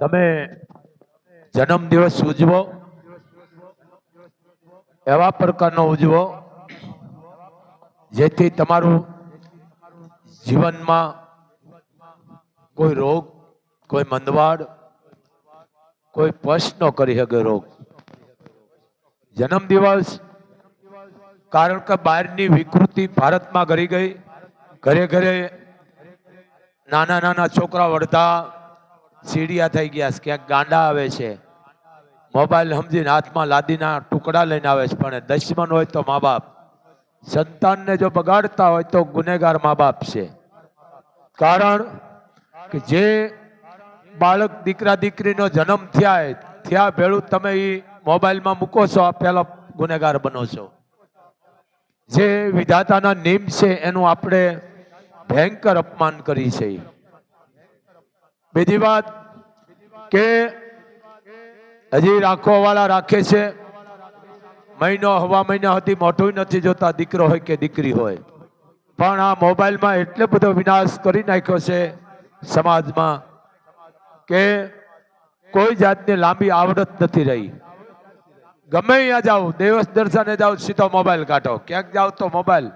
તમે જન્મદિવસ ઉજવો, એવા પ્રકારનો ઉજવો, જેથી તમારું જીવનમાં કોઈ રોગ, કોઈ મંદવાડ, કોઈ પશ ન કરી શકે રોગ. જન્મદિવસ કારણ કે બહારની વિકૃતિ ભારતમાં ઘરી ગઈ. ઘરે ઘરે નાના નાના છોકરા વળતા સીડિયા થઈ ગયા છે, ક્યાંક ગાંડા આવે છે. મોબાઈલ સમજીને હાથમાં લાદીના ટુકડા લઈને આવે છે, પણ દશમન હોય તો મા બાપ. સંતાનને જો બગાડતા હોય તો ગુનેગાર મા બાપ છે. કારણ કે જે બાળક દીકરા દીકરીનો જન્મ થયા થયા ભેળું તમે એ મોબાઈલમાં મૂકો છો, આ પહેલો ગુનેગાર બનો છો. જે વિધાતાના નિયમ છે, એનું આપણે ભયંકર અપમાન કરી છે. બીજી વાત કે હજી રાખવાવાળા રાખે છે. મહિનો હવા મહિના હતી મોટું નથી જોતા, દીકરો હોય કે દીકરી હોય. પણ આ મોબાઈલમાં એટલો બધો વિનાશ કરી નાખ્યો છે સમાજમાં કે કોઈ જાતની લાંબી આવડત નથી રહી. ગમે અહીંયા જાઓ દેવસ દર્શને જાઓ, સીધો મોબાઈલ કાઢો. ક્યાંક જાઓ તો મોબાઈલ.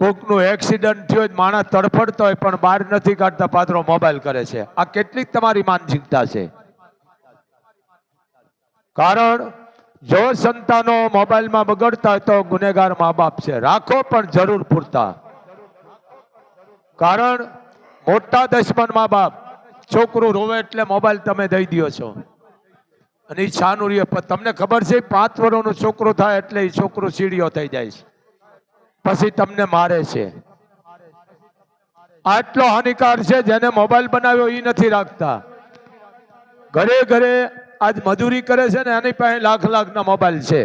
કોકનું એક્સિડન્ટ થયો હોય, માણસ તડફડતો હોય પણ બહાર નથી કાઢતા પાત્રો મોબાઈલ કરે છે. આ કેટલીક તમારી માનસિકતા છે. કારણ જો સંતાનો મોબાઈલમાં બગડતા હોય તો ગુનેગાર મા બાપ છે. રાખો પણ જરૂર પૂરતા. કારણ મોટા દશમન મા બાપ છોકરું રોવે એટલે મોબાઈલ તમે દઈ દો છો. અને એ છાનું તમને ખબર છે પાંચ વર્ષનું છોકરું થાય એટલે એ છોકરો સીડીઓ થઈ જાય છે. પછી તમને મારે છે. આટલો હાનિકાર છે જેને મોબાઈલ બનાવ્યો એ નથી રાખતા. ઘરે ઘરે આજ મજૂરી કરે છે ને એની પાસે લાખ લાખના મોબાઈલ છે.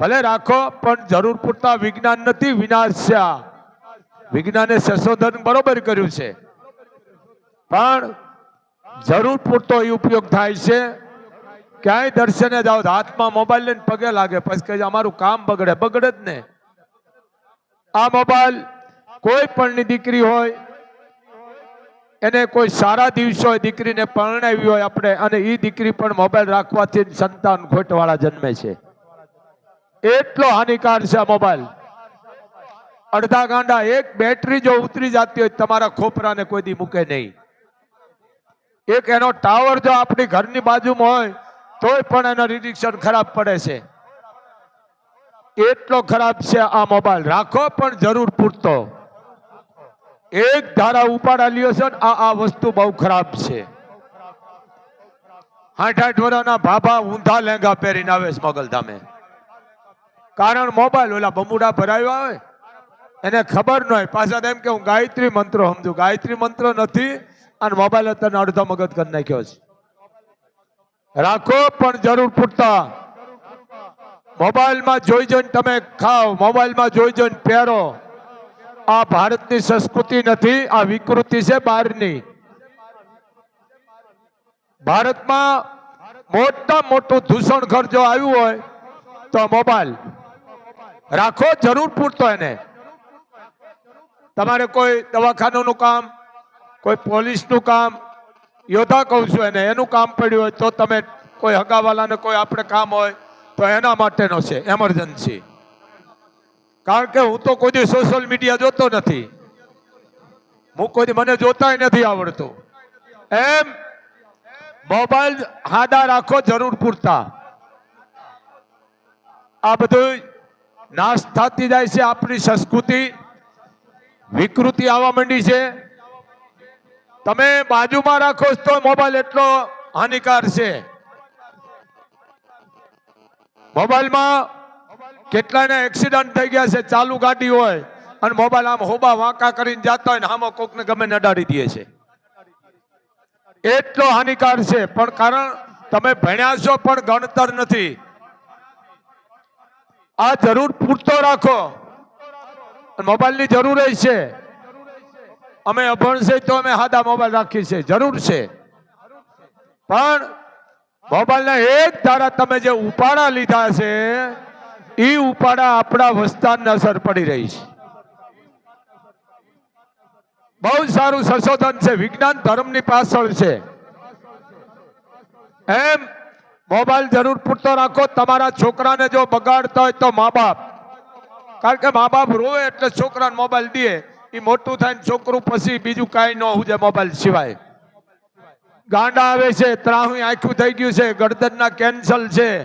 ભલે રાખો, પણ જરૂર પૂરતા વિજ્ઞાન નથી, વિનાશ છે આ. વિજ્ઞાને સંશોધન બરોબર કર્યું છે. પણ જરૂર પૂરતો એ ઉપયોગ થાય છે. ક્યાંય દર્શને જાઓ હાથમાં મોબાઈલ લઈને પગે લાગે, પછી કહે અમારું કામ બગડે બગડે જ ને. આ મોબાઈલ કોઈ પણની દીકરી હોય, એને કોઈ સારા દિવસો હોય દીકરીને પરણાવી હોય આપણે, અને એ દીકરી પણ મોબાઈલ રાખવાથી સંતાન ખોટવાળા જન્મે છે. એટલો હાનિકાર છે આ મોબાઈલ. અડધા ગાંડા એક બેટરી જો ઉતરી જતી હોય તમારા ખોપરાને કોઈ દી મૂકે નહીં. એક એનો ટાવર જો આપણી ઘરની બાજુમાં હોય, તોય પણ એનો રિડિક્શન ખરાબ પડે છે. એટલો ખરાબ છે આ મોબાઈલ. રાખો, પણ જરૂર પૂરતો. એક ધારા ઉપાડા લ્યો છે આ આ વસ્તુ બહુ ખરાબ છે. આઠ આઠ વર્ષના ભાભા ઊંધા લેંગા પહેરીને આવે છે ધામે. કારણ મોબાઈલ ઓલા બમુડા ભરાવ્યા હોય, એને ખબર ન હોય. પાછા એમ કે, હું ગાયત્રી મંત્રો સમજુ. ગાયત્રી મંત્ર નથી, અને મોબાઈલ અત્યારે અડધો મગજ કરી નાખ્યો છે. રાખો, પણ જરૂર પૂરતા. મોબાઈલમાં જોઈ જોઈને તમે ખાઓ મોબાઈલમાં જોઈ જોઈને પહેરો. આ ભારતની સંસ્કૃતિ નથી, આ વિકૃતિ છે બહારની. ભારતમાં મોટા મોટું દૂષણ ઘર જો આવ્યું હોય, તો મોબાઈલ. રાખો, જરૂર પૂરતો એને. તમારે કોઈ દવાખાનાનું કામ, કોઈ પોલીસનું કામ, યોદ્ધા કહું છું એને, એનું કામ પડ્યું હોય તો તમે કોઈ હગાવાલાને કોઈ આપણે કામ હોય તો એના માટેનો છે એમરજન્સી કારણ કે હું તો કોઈ સોશિયલ મીડિયા જોતો નથી. હું કોઈ મને જોતાય નથી આવડતું. એમ મોબાઈલ હાદા રાખો, જરૂર પૂરતા. આ બધું નાશ થતી જાય છે આપણી સંસ્કૃતિ. વિકૃતિ આવવા માંડી છે. તમે બાજુમાં રાખો તો મોબાઈલ એટલો હાનિકાર છે. મોબાઈલમાં કેટલાને એક્સિડન્ટ થઈ ગયા છે, ચાલુ ગાડી હોય અને મોબાઈલ આમ હોબા વાંકા કરીને જતા હોય ને આમાં કોકને ગમે નડાડી દે છે. એટલો હાનિકાર છે, પણ કારણ તમે ભણ્યા છો, પણ ગણતર નથી. આ જરૂર પૂરતો રાખો. મોબાઈલની જરૂર છે. અમે અભણ તો અમે હાદા મોબાઈલ રાખીએ છીએ, જરૂર છે. પણ મોબાઈલના એક ધારા તમે જે ઉપાડા લીધા છે, એ ઉપાડા આપણા વસ્તારને અસર પડી રહી છે. બહુ સારું સંશોધન છે, વિજ્ઞાન ધર્મની પાછળ છે. એમ મોબાઈલ જરૂર પૂરતો રાખો, તમારા છોકરાને જો બગાડતા હોય તો મા બાપ. કારણ કે મા બાપ રોવે એટલે છોકરાને મોબાઈલ દે એ મોટું થાય છોકરું પછી બીજું કાંઈ ન હુજે મોબાઈલ સિવાય. ગાંડા આવે છે ત્રાહું આખું થઈ ગયું છે, ગરદનના કેન્સલ છે.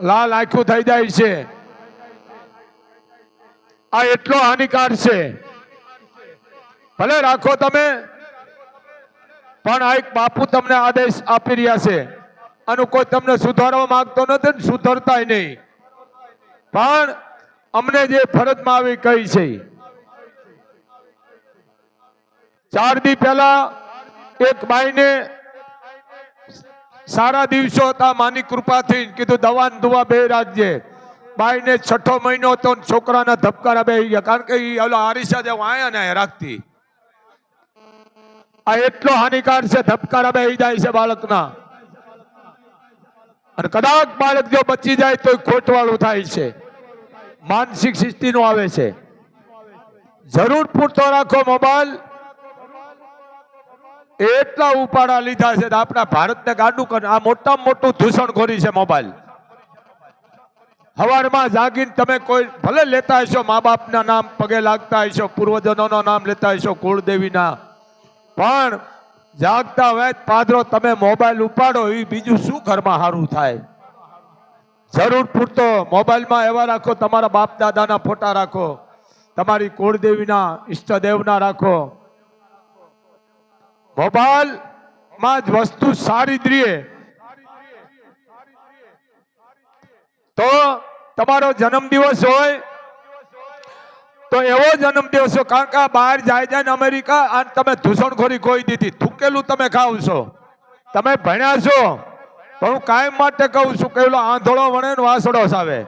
લાલ આખું થઈ જાય છે. આ એટલો હાનિકાર છે. ભલે રાખો તમે, પણ આ એક બાપુ તમને આદેશ આપી રહ્યા છે. અને કોઈ તમને સુધારવા માંગતો નથી ને સુધરતાય નહીં. પણ અમને જે ફરજમાં આવી કહી છે. ચાર દી પહેલા એક બાઈને સારા દિવસો હતા, માની કૃપાથી કીધું દવા દુવા બે રાખજે. બાઈને છઠ્ઠો મહિનો હતો છોકરાના ધબકારા બે ગયા. કારણ કે ઓલા આરીસા જેવું આયા ને રાખતી. આ એટલો હાનિકાર છે, ધબકારા બે જાય છે બાળકના. અને કદાચ બાળક જો બચી જાય તો ખોટવાળું થાય છે. માનસિક સ્થિતિનું આવે છે. જરૂર પૂરતો રાખો મોબાઈલ. એટલા ઉપાડા લીધા છે આપણા ભારતને ગાડું કરે આ મોટામાં મોટું દૂષણખોરી છે મોબાઈલ. હવારમાં જાગીને તમે કોઈ ભલે લેતા હશો, મા બાપના નામ પગે લાગતા હશો પૂર્વજનોનો નામ લેતા હશો, કુળદેવીના. પણ જાગતા વેત પાદરો તમે મોબાઈલ ઉપાડો એ બીજું શું ઘરમાં સારું થાય? જરૂર પૂરતો મોબાઈલમાં એવા રાખો, તમારા બાપ દાદાના ફોટા રાખો, તમારી કુળદેવીના, ઈષ્ટદેવના રાખો. મોબાઈલમાં જ વસ્તુ સારી જ તો તમારો જન્મદિવસ હોય, તો એવો જન્મદિવસ કારણ કે બહાર જાય જાય ને અમેરિકા અને તમે ધૂસણખોરી ખોઈ દીધી, થૂકેલું તમે ખાવ છો. તમે ભણ્યા છો, પણ હું કાયમ માટે કહું છું કે આંધળો વણે ને વાસડો સાવે.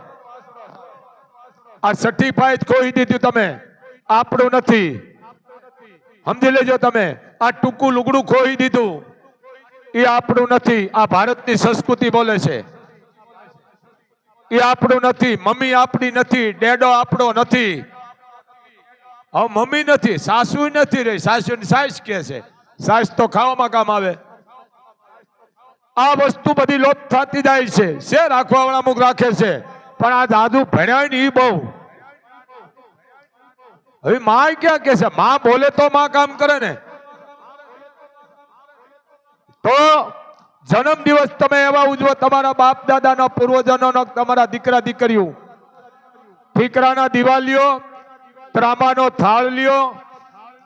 આ સર્ટિફાઈડ કોઈ દીધું તમે. આપણું નથી. સમજી લેજો તમે. આ ટૂંકું લુગડું ખોઈ દીધું. એ આપણું નથી. આ ભારતની સંસ્કૃતિ બોલે છે. એ આપણું નથી. મમ્મી આપણી નથી. ડેડો આપણો નથી. હવે મમ્મી નથી. સાસુ નથી રહી. સાસુ સાસ કે છે. સાસ તો ખાવામાં કામ આવે. આ વસ્તુ બધી લોપ થતી જાય છે. છે રાખવાવાળા અમુક રાખે છે. પણ આ દાદુ ભણ્યા ને એ બહુ. હવે માં ક્યાં કે છે? માં બોલે તો માં કામ કરે ને. તો જન્મ દિવસ તમે એવા ઉજવો, તમારા બાપ દાદાના પૂર્વજનોનો તમારા દીકરા દીકરીઓ. દીકરાના દિવાલીઓ, ત્રામાનો થાળ લ્યો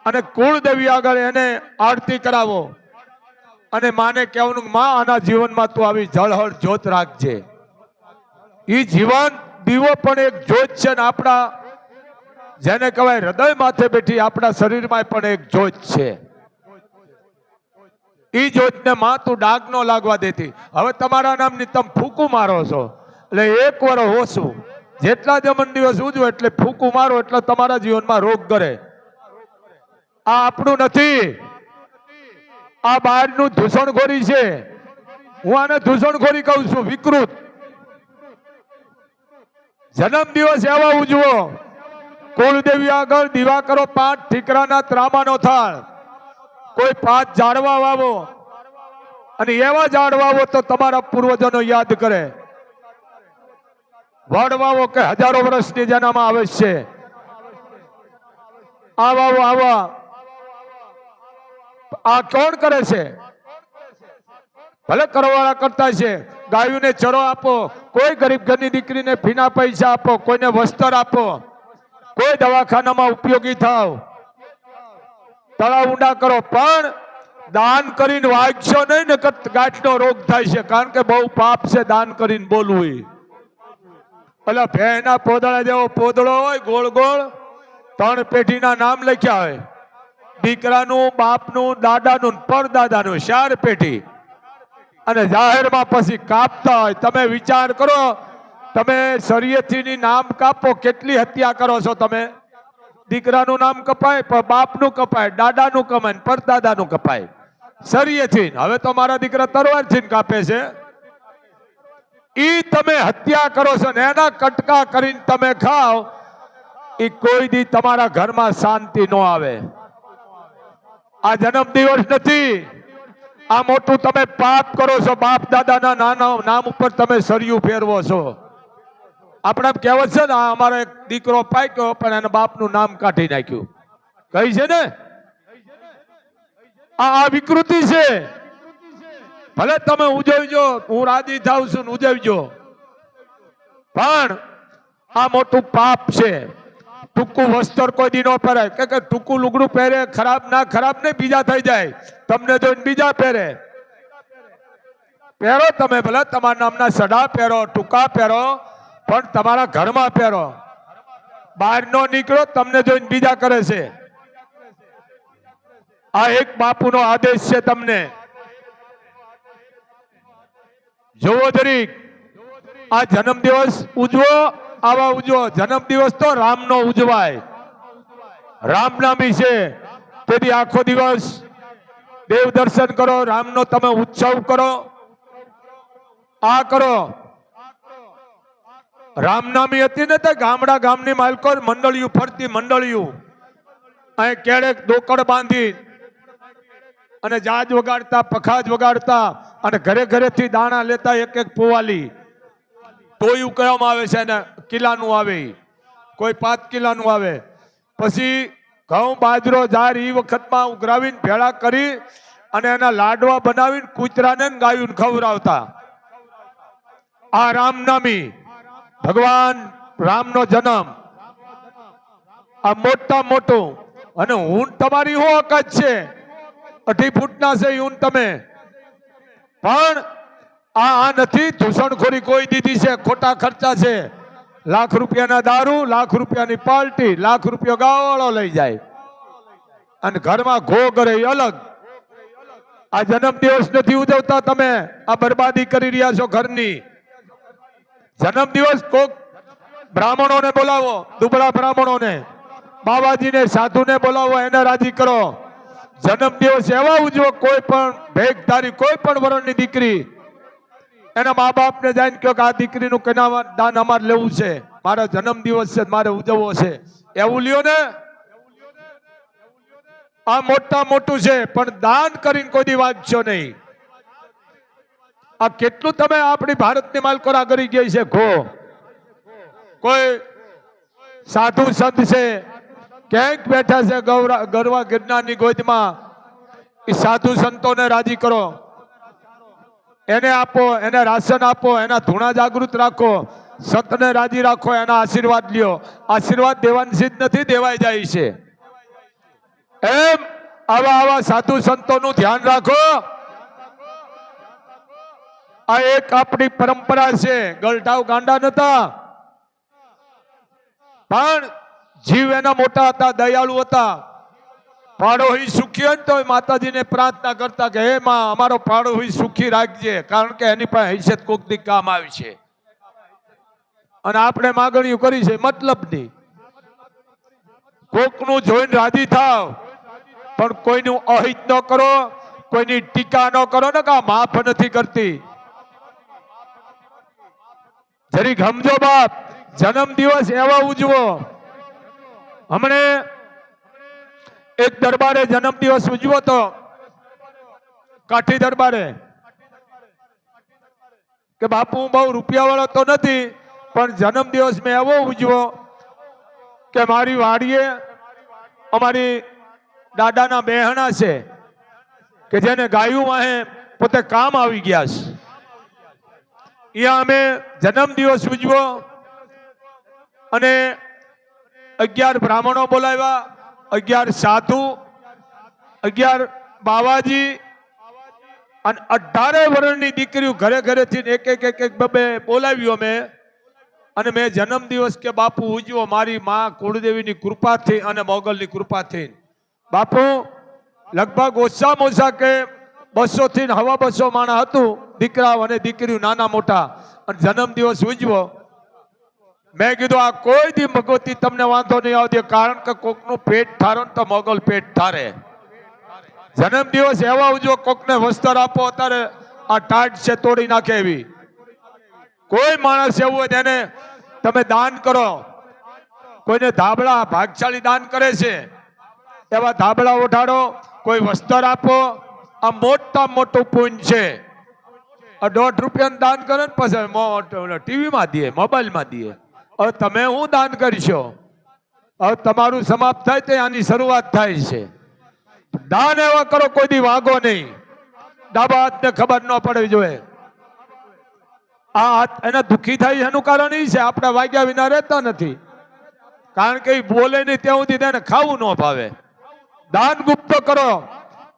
અને કુળદેવી આગળ એને આરતી કરાવો. અને માને કહેવાનું માં, આના જીવનમાં તું આવી જળહળ જોત રાખજે. એ જીવન દીવો પણ એક જોત છે ને આપણા, જેને કહેવાય હૃદય માથે બેઠી આપણા શરીરમાં પણ એક જોત છે. ઈ જોતને માં તું ડાગ નો લાગવા દેતી. હવે તમારા નામની તમે ફૂકું મારો છો. એટલે એક વાર હોશું. જેટલા જમન દિવસ ઉજવો એટલે ફૂકું મારો, એટલે તમારા જીવનમાં રોગ કરે. આ આપણું નથી. આ બહારનું ધૂષણખોરી છે. હું આને ધૂષણખોરી કહું છું, વિકૃત. જન્મ દિવસ એવા ઉજવો. કુલદેવી આગળ દીવા કરો, પાંચ ઠીકરાના ત્રામાનો થાળ. કોઈ પાંચ ઝાડવા વાવો. અને એવા ઝાડ વાવો તો તમારા પૂર્વજોનો યાદ કરે. વડ વાવો કે હજારો વર્ષની જેનામાં આવે છે. આ વાવો આવા આ કોણ કરે છે? ભલે કરવાળા કરતા છે. ગાયોને ચરો આપો. કોઈ ગરીબ ઘરની દીકરીને ફીના પૈસા આપો. કોઈને વસ્ત્ર આપો. કોઈ દવાખાનામાં ઉપયોગી થાવ. તળાવ ઊંડા કરો, પણ દાન કરીને વાંચશો નહીં ને ગાંઠનો રોગ થાય છે. કારણ કે બહુ પાપ છે દાન કરીને બોલવું એટલે ભેના પોદળા જેવો પોદળો હોય, ગોળ ગોળ, ત્રણ પેઢીના નામ લખ્યા હોય. દીકરાનું, બાપનું, દાદાનું, પરદાદાનું, ચાર પેઢી. અને જાહેરમાં પછી કાપતા હોય. તમે વિચાર કરો, તમે શરીયથી નામ કાપો, કેટલી હત્યા કરો છો તમે? દીકરાનું નામ કપાય, પણ બાપનું કપાય, દાદાનું કમાય પરદાદાનું કપાય. શરીયથી હવે તો મારા દીકરા તરવારથી કાપે છે. ઈ તમે હત્યા કરો છો ને એના કટકા કરીને તમે ખાઓ, ઈ કોઈ દી તમારા ઘરમાં શાંતિ ન આવે. આ જન્મ દિવસ નથી. આ મોટું તમે પાપ કરો છો, બાપ દાદાના નાના નામ ઉપર તમે સરિયું ફેરવો છો. આપણે કહેવત છે ને અમારો એક દીકરો પાક્યો, પણ એના બાપનું નામ કાઢી નાખ્યું. કઈ છે ને? આ વિકૃતિ છે. ભલે તમે ઉજવજો, હું રાજી થાવ છું ને ઉજવજો. પણ આ મોટું પાપ છે. ટૂંકું વસ્ત્ર કોઈ દી ન પહેરાય કે ટૂંકું લુગડું પહેરે, ખરાબ ના ખરાબ નહીં, બીજા થઈ જાય. તમને જોઈને બીજા પહેરે. પહેરો તમે ભલે, તમારા નામના સડા પહેરો, ટૂંકા પહેરો. પણ તમારા ઘરમાં પહેરો. બહાર નો નીકળો, તમને જોઈને બીજા કરે છે. આ એક બાપુનો આદેશ છે તમને. જોવો જરીક, આ જન્મદિવસ ઉજવો, આવા ઉજવો. જન્મદિવસ તો રામનો ઉજવાય. રામનામી છે. તેથી આખો દિવસ દેવ દર્શન કરો, રામનો તમે ઉત્સવ કરો. આ કરો. રામનામી હતી ને તે ગામડા ગામની માલકો મંડળિયું, ફરતી મંડળિયું. અહીં કેળેક દોકડ બાંધી અને જાજ વગાડતા, પખાજ વગાડતા અને ઘરે ઘરેથી દાણા લેતા એક એક પોવાલી. ટોયું કહેવામાં આવે છે ને કિલ્લાનું આવે. કોઈ પાંચ કિલ્લાનું આવે. પછી ઘઉં, બાજરો જાર એ વખતમાં ઉઘરાવીને ભેળા કરી અને એના લાડવા બનાવીને કૂતરાને ગાયું ખવડાવતા. આ રામનામી. ભગવાન રામનો જન્મ. આ મોટા મોટું. અને હું તમારી હું અકત છે. અઢી ફૂટના છે ઊન તમે. પણ આ આ નથી દૂષણખોરી કોઈ દીધી છે, ખોટા ખર્ચા છે. લાખ રૂપિયાના દારૂ, લાખ રૂપિયાની પાર્ટી લાખ રૂપિયો ગાવાળો લઈ જાય. અને ઘરમાં ઘો કરે અલગ. આ જન્મ દિવસ નથી ઉજવતા તમે. આ બરબાદી કરી રહ્યા છો ઘરની. જન્મ દિવસ કોક બ્રાહ્મણોને બોલાવો, દુબળા બ્રાહ્મણોને. બાબાજીને સાધુને બોલાવો, એને રાજી કરો. જન્મ દિવસ એવા ઉજવો, કોઈ પણ ભેગધારી, કોઈ પણ વરણની દીકરી, એના મા બાપને જઈને કહો કે આ દીકરીનું કન્યા દાન અમારે લેવું છે. મારો જન્મ દિવસ છે, મારે ઉજવવો છે. એવું લ્યો ને. આ મોટા મોટું છે, પણ દાન કરીને કોઈ દી વાંચશો નહીં. આ કેટલું તમે આપણી ભારતની માલકોરા કરી ગઈ છે? ખો કોઈ સાધુ સંત છે? ક્યાંક બેઠા છે ગૌરા, ગરવા ગિરનારની ગોદમાં? એ સાધુ સંતોને રાજી કરો. એને આપો, એને રાશન આપો, એના ધૂણા જાગૃત રાખો. સંતને રાજી રાખો, એના આશીર્વાદ લ્યો. આશીર્વાદ દેવાની સિદ્ધ નથી, દેવાઈ જાય છે. એમ આવા આવા સાધુ સંતોનું ધ્યાન રાખો. આ એક આપણી પરંપરા છે. ગલઢાવ ગાંડા નતા. પણ જીવ એના મોટા હતા, દયાળુ હતા. પાડોહી સુખી હોય તો માતાજીને પ્રાર્થના કરતા કે, હે માં, અમારો પાડોહી સુખી રાખજે, કારણ કે એની પાસે હૈસિયત કોકની કામ આવી છે. અને આપણે માગણીઓ કરી છે, મતલબની, કોકનું જોઈને રાજી થાવ, પણ કોઈનું અહિત ન કરો, કોઈની ટીકા ન કરો ને કે માફ નથી કરતી. જરી ગમજો બાપ. જન્મ દિવસ એવા ઉજવો. હમણે એક દરબારે જન્મ દિવસ ઉજવો તો કાઠી દરબારે. કે બાપુ, હું બહુ રૂપિયા વાળો તો નથી, પણ જન્મ દિવસ મેં એવો ઉજવો કે મારી વાડીએ અમારી દાદાના બેહણા છે, કે જેને ગાયું વાહે પોતે કામ આવી ગયા છે. અહીંયા અમે જન્મ દિવસ ઉજવો અને અગિયાર બ્રાહ્મણો બોલાવ્યા. અગિયાર સાધુ, અગિયાર બાવાજી અને અઢારે વર્ણની દીકરીઓ ઘરે ઘરેથી એક એક એક એક બબે બોલાવ્યો મેં અને મેં જન્મ દિવસ કે બાપુ ઉજવો, મારી માં કુળદેવીની કૃપાથી અને મોગલની કૃપાથી બાપુ, લગભગ ઓછામાં ઓછા કે બસો થી હવા બસો માણા હતું. દીકરા અને દીકરીઓ નાના મોટા. અને જન્મ દિવસ ઉજવો. મેં કીધું, આ કોઈ દી ભગવતી તમને વાંધો નહીં આવતી. કારણ કે કોકનું પેટ ઠારો ને તો મોગલ પેટ ઠારે જન્મ દિવસ એવા ઉજવો, કોકને વસ્ત્ર આપો, અત્યારે આ ટાટ છે, તોડી નાખે એવી. કોઈ માણસ એવું હોય તેને તમે દાન કરો. કોઈને ધાબળા, ભાગશાળી દાન કરે છે. એવા ધાબળા ઉઠાડો કોઈ વસ્ત્ર આપો આ મોટા મોટું પુણ્ય છે. દોઢ રૂપિયાનું દાન કરે ને પછી ટીવીમાં દે મોબાઈલમાં દે હવે તમે હું દાન કરશો? હવે તમારું સમાપ્ત થાય તે આની શરૂઆત થાય છે. દાન એવા કરો, કોઈ દી વાગો નહીં. ડાબા હાથને ખબર ન પડવી જોઈએ. આ હાથ એને દુઃખી થાય એનું કારણ એ છે, આપણે વાગ્યા વિના રહેતા નથી. કારણ કે એ બોલે નહીં ત્યાં સુધી તેને ખાવું ન ભાવે. દાન ગુપ્ત કરો.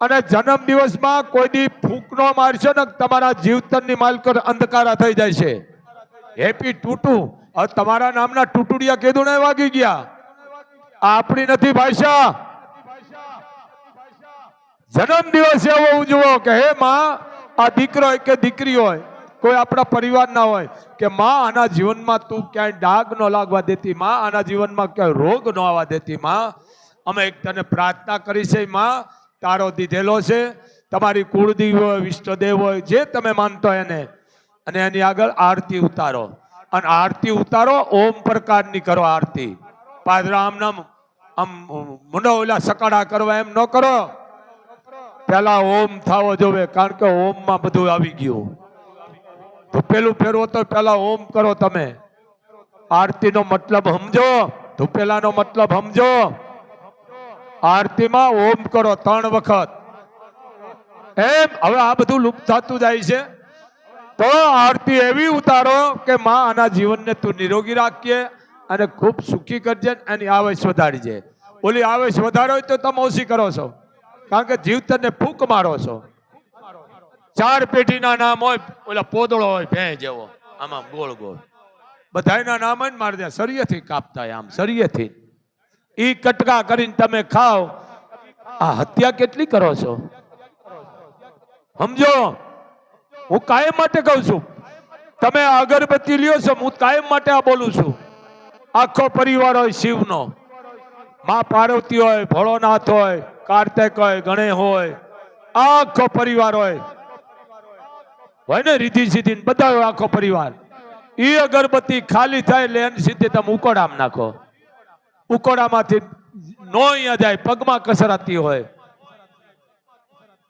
અને જન્મ દિવસમાં કોઈ દી ફૂંક નો મારશો ને તમારા જીવતનની માલકર અંધકારા થઈ જાય છે. હેપી ટૂટુ. તમારા નામના ટૂટુડિયા કીધું ને વાગી ગયા? આપણી નથી ભાષા. જન્મ દિવસ એવો ઉજવો કે હે માં, આ દીકરો હોય કે દીકરી હોય, કોઈ આપણા પરિવાર ના હોય કે માં, આના જીવનમાં તું ક્યાંય ડાઘ ન લાગવા દેતી માં, આના જીવનમાં ક્યાંય રોગ ન આવવા દેતી માં. અમે એક તને પ્રાર્થના કરી છે માં તારો દીધેલો છે, તમારી કુળદેવ હોય વિષ્ણદેવ હોય જે તમે માનતો એને. અને એની આગળ આરતી ઉતારો. અને આરતી ઉતારો, ઓમ પ્રકારની કરો આરતી. પાદરા આમ નામ, આમ મુંડો ઓલા સકાડા કરવા એમ ન કરો. પેલા ઓમ થવો જોવે, કારણ કે ઓમમાં બધું આવી ગયું. તો પેલું ફેરવો તો પેલા ઓમ કરો તમે. આરતીનો મતલબ સમજો, ધુપેલાનો મતલબ સમજો. આરતીમાં ઓમ કરો ત્રણ વખત. એમ હવે આ બધું લુપ્ત થતું જાય છે. તો આરતી એવી ઉતારો કે માં આના જીવનને તું નિરોગી રાખીએ અને ખૂબ સુખી કરજે એની આવેશ વધારીજે. ઓલી આવેશ વધારો તો તમે ઓછી કરો છો. કારણ કે જીવતરને ફૂંક મારો છો. ચાર પેઢીના નામ હોય, ઓલા પોદળો હોય ભે જેવો. આમાં ગોળ ગોળ. બધાયના નામ ને મારે સરિયેથી કાપતા આમ સરિયેથી ઈ કટકા કરીને તમે ખાઓ. આ હત્યા કેટલી કરો છો? સમજો? હું કાયમ માટે કહું છું. તમે અગરબત્તી લ્યો છો, હું કાયમ માટે આ બોલું છું. આખો પરિવાર હોય શિવનો. મા પાર્વતી હોય, ભોળોનાથ હોય, કાર્તિક હોય, ગણેશ હોય. આખો પરિવાર હોય. હોય ને રીધી સીધી બધા આખો પરિવાર. એ અગરબત્તી ખાલી થાય એટલે એની સીધી તમે ઉકોડામ નાખો. ઉકોડામાંથી નો અહીંયા જાય, પગમાં કસરાતી હોય.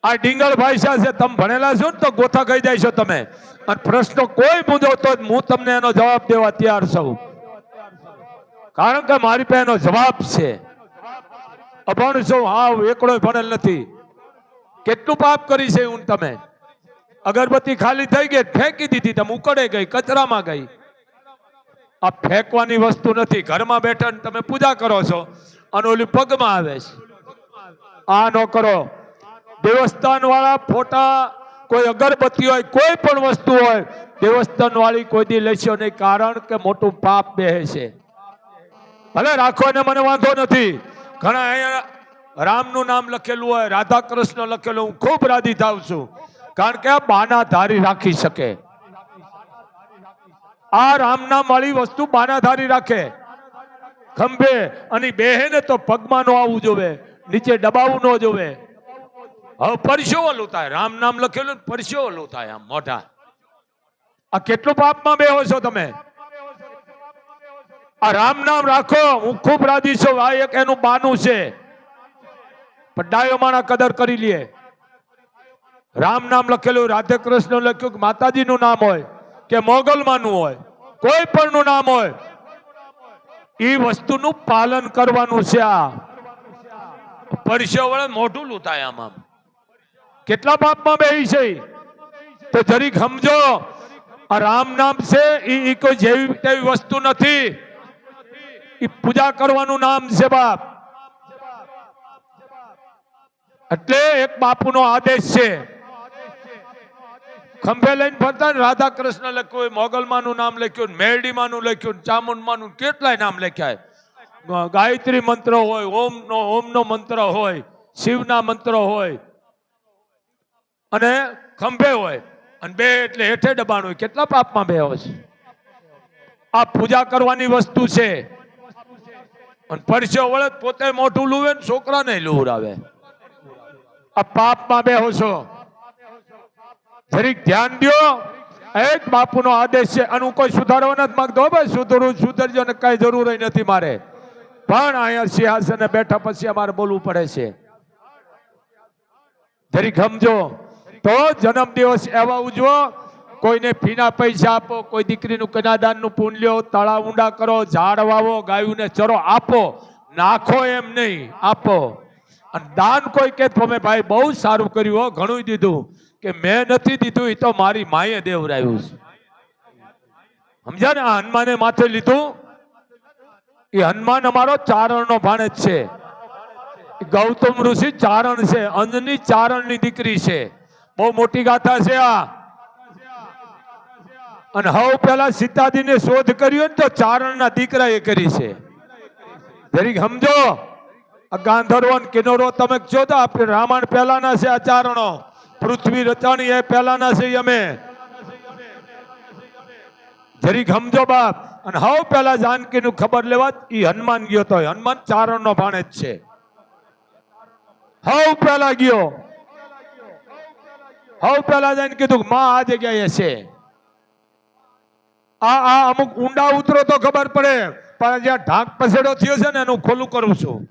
આ ડીંગલ ભાષા છે, તમે ભણેલા છો ને તો ગોથા કહી જાય છો તમે. અને પ્રશ્નો કોઈ પૂછો તો જ હું તમને એનો જવાબ દેવા તૈયાર છું. કારણ કે મારી પાસે એનો જવાબ છે. અભણ છું હા એકડો ભણેલ નથી. કેટલું પાપ કરી છે હું તમે? અગરબત્તી ખાલી થઈ ગઈ, ફેંકી દીધી, તમે ઉકળે ગઈ, કચરામાં ગઈ. આ ફેંકવાની વસ્તુ નથી. ઘરમાં બેઠા તમે પૂજા કરો છો અને ઓલી પગમાં આવે છે. આ ન કરો. દેવસ્થાન વાળા ફોટા કોઈ અગરબત્તી હોય, કોઈ પણ વસ્તુ હોય દેવસ્થાન વાળી કોઈ દી લેશો નહીં કારણ કે મોટું પાપ બેહે છે ભલે રાખો ને મને વાંધો નથી. ઘણા અહીંયા રામનું નામ લખેલું હોય રાધા કૃષ્ણ લખેલું, હું ખૂબ રાધી થાવ છું. કારણ કે આ બાના ધારી રાખી શકે. આ રામ નામ વાળી વસ્તુ બાનાધારી રાખે. ખંભે અને બેહે ને તો પગમાં નો આવવું જોવે, નીચે દબાવવું ન જોવે. હવે પરસ્યો ઓલું થાય રામ નામ લખેલું ને પરસ્યો થાય આમ મોઢા. આ કેટલું પાપમાં બેહો છો તમે? આ રામ નામ રાખો, હું ખૂબ રાજી છું, આ એક એનું બાનું છે. પણ ડાયો માણા કદર કરી લે. રામ નામ લખેલું, રાધે કૃષ્ણ લખ્યું કે માતાજીનું નામ હોય. કે મોગલમાંનું હોય કોઈ પણનું નામ હોય એ વસ્તુનું પાલન કરવાનું છે આ. પરસ્યો વડે મોઢું લૂંટાય આમ કેટલા પાપમાં બે છે? તો જરીક સમજો આ રામ નામ છે એ કોઈ જેવી તેવી વસ્તુ નથી. એ પૂજા કરવાનું નામ છે બાપ. એટલે એક બાપુનો આદેશ છે. ખંભે લઈને ફરતા ને રાધા લખ્યું હોય, મોગલમાનું નામ લખ્યું મેરડીમાનું લખ્યું ચામુંડમાનું કેટલાય નામ લખ્યા ગાયત્રી મંત્ર હોય, ઓમનો ઓમનો મંત્ર હોય, શિવના મંત્ર હોય, અને ખંભે હોય. અને બે એટલે હેઠે દબાણ હોય. કેટલા પાપમાં બે છે? આ પૂજા કરવાની વસ્તુ છે. અને પરસ્યો વળત પોતે મોઢું લુવે ને છોકરાને લુવરાવે. આ પાપમાં બેહો છો? જરીક ધ્યાન દ્યો. એક બાપુનો આદેશ છે. અને હું કોઈ સુધારવા નથી માંગતો. ભાઈ, સુધરું, સુધરજો ને કઈ જરૂર નથી મારે. પણ અહીંયા સિંહાસને બેઠા પછી અમારે બોલવું પડે છે. જરીક સમજો. તો જન્મ દિવસ એવા ઉજવો. કોઈને ફીના પૈસા આપો, કોઈ દીકરીનું કનાદાનનું પૂન લ્યો, તળાવ ઊંડા કરો, ઝાડ વાવો, ગાયુંને ચરો આપો. નાખો એમ નહીં, આપો. અને દાન કોઈ કે તમે ભાઈ, બહુ સારું કર્યું હો ઘણું દીધું. કે મેં નથી દીધું એ તો મારી માએ દેવરાયું છે. સમજ્યા ને આ હનુમાને માથે લીધું? એ હનુમાન અમારો ચારણનો ભાણેજ છે. ગૌતમ ઋષિ ચારણ છે, અંજની ચારણની દીકરી છે. બહુ મોટી ગાથા છે આ. અને હવે પેલા સીતાજીને શોધ કર્યો ને તો ચારણના દીકરાએ કરી છે. જરીક સમજો. આ ગાંધર્વો કિન્નરો તમે જોતા આપણે રામાયણ પહેલાના છે આ ચારણો પૃથ્વી રચાણી એ પહેલાના છે અમે. જરી ગમજો બાપ. અને હવ પેલા જાનકી નું ખબર લેવા એ હનુમાન ગયો તો હનુમાન ચારણ નો જ છે. હવે પેલા ગયો. હવે પેલા જઈને કીધું માં આ જગ્યાએ છે. આ આ અમુક ઊંડા ઉતરો તો ખબર પડે. પણ જ્યાં ઢાંક પસેડો થયો છે ને એનું ખોલું કરું છું.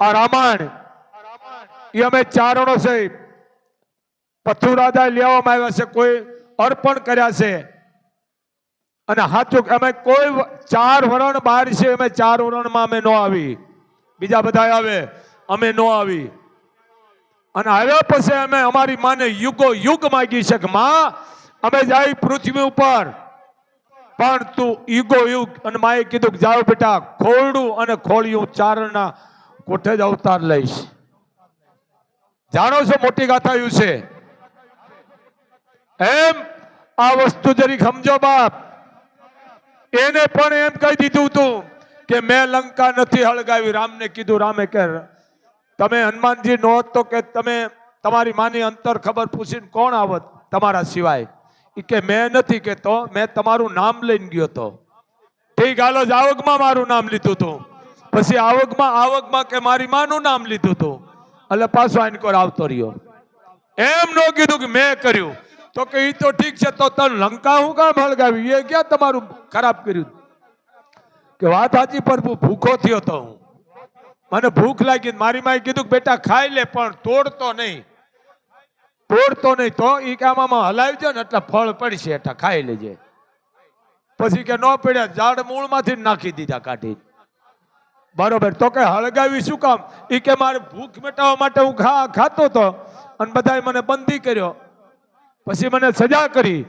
આ રામાયણ. એ અમે ચારણો છે. પથુરાદા લેવામાં આવ્યા છે, કોઈ અર્પણ કર્યા છે. અને હાથું અમે કોઈ ચાર વરણ બહાર છે, અમે ચાર વરણમાં અમે ન આવી. બીજા બધા આવે, અમે ન આવી. અને આવ્યા પછી અમે અમારી માને યુગો યુગ માગી છે કે, માં, અમે જાય પૃથ્વી ઉપર. પણ તું યુગો યુગ, અને માએ કીધું કે, જાઓ બેટા, ખોરડું અને ખોળિયું ચારણના કોઠે જ અવતાર લઈશ. જાણો છો મોટી ગાથાયું છે? એમ આ વસ્તુ જરી સમજો બાપ. એને પણ એમ કહી દીધું તું કે મેં લંકા નથી હળગાવી. રામને કીધું, રામે, કે તમે હનુમાનજી નો હોત તો કે તમે તમારી માની અંતર ખબર પૂછીને કોણ આવત તમારા સિવાય? એ કે, મેં નથી કહેતો મેં તમારું નામ લઈને ગયો તો. ઠીક, હાલો આવકમાં મારું નામ લીધું હતું પછી આવકમાં આવકમાં કે મારી માનું નામ લીધું હતું એટલે પાછો આઈને આવતો રહ્યો. એમ ન કીધું કે મેં કર્યું. તો કે એ તો ઠીક છે, તો તને લંકા હું કામ હળગાવી એ ક્યાં તમારું ખરાબ કર્યું? કે વાત સાચી પ્રભુ ભૂખો થયો તો હું. મને ભૂખ લાગી મારી માએ કીધું કે બેટા, ખાઈ લે, પણ તોડતો નહીં. તોડતો નહીં તો ઈ કામમાં જાય ને એટલે ફળ પડશે, એટલે ખાઈ લેજે. પછી કે ન પડ્યા, ઝાડ મૂળમાંથી નાખી દીધા કાઢી બરોબર, તો કે હળગાવી શું કામ? એ કે મારે ભૂખ મટાવવા માટે હું ખા ખાતો તો અને બધાએ મને બંધી કર્યો. પછી મને સજા કરી.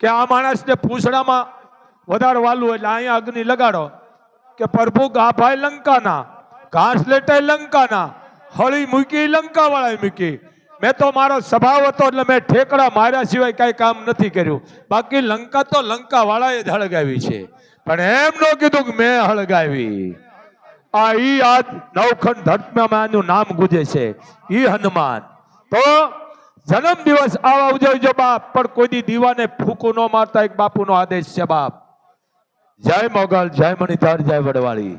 કે આ માણસને પૂછડામાં વધારે વાલું એટલે અહીંયા અગ્નિ લગાડો. કે પ્રભુ ગાભાઈ લંકાના, ઘાસ લેટાય લંકાના, હળી મૂકી લંકા વાળાએ મૂકી. મેં તો મારો સ્વભાવ હતો એટલે મેં ઠેકડા માર્યા સિવાય કાંઈ કામ નથી કર્યું. બાકી લંકા તો લંકા વાળાએ જ હળગાવી છે. પણ એમ ન કીધું કે મેં હળગાવી. આ ઈ આજ નવખંડ ધર્મમાં આનું નામ ગુજે છે. ઈ હનુમાન. તો જન્મ દિવસ આવા ઉજવજો બાપ, પણ કોઈ દી દીવાને ફૂકું ન મારતા એક બાપુનો આદેશ છે બાપ. જય મોગલ, જય મણિધર, જય વડવાળી.